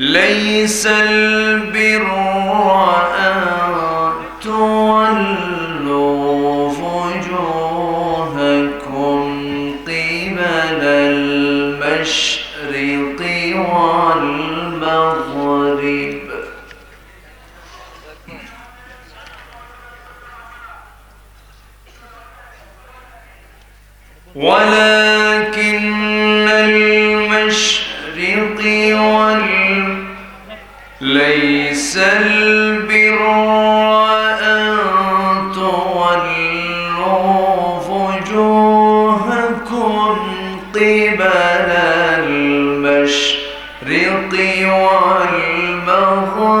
ليس البر وجوهكم قبل المشرق والمغرب. ولكن المشرق وال ليس البر أن تولوا وجوهكم قبل المشرق والمغرب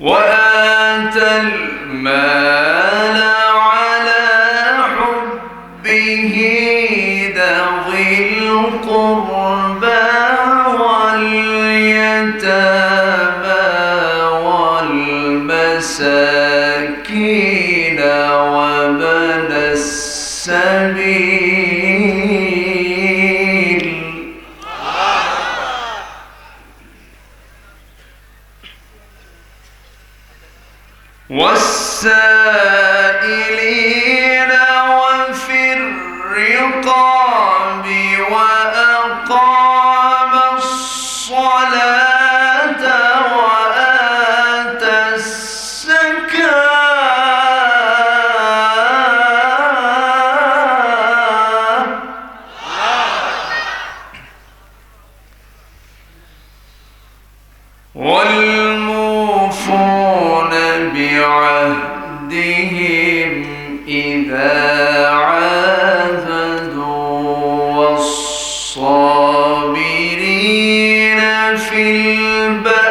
وآتى المال على حبه ذوي القربى واليتامى والمساكين وابن السبيل والسائلين بعهدهم إذا عاهدوا والصابرين في البأساء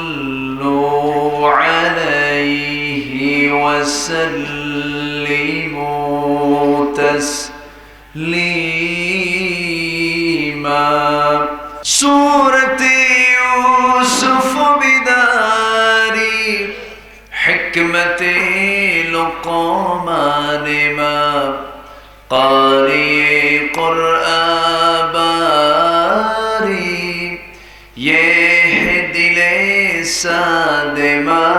وسلموا تسليما. سورة يوسف بداري حكمة لقمان ما. قاري قرآن باري يهدي لسان ما.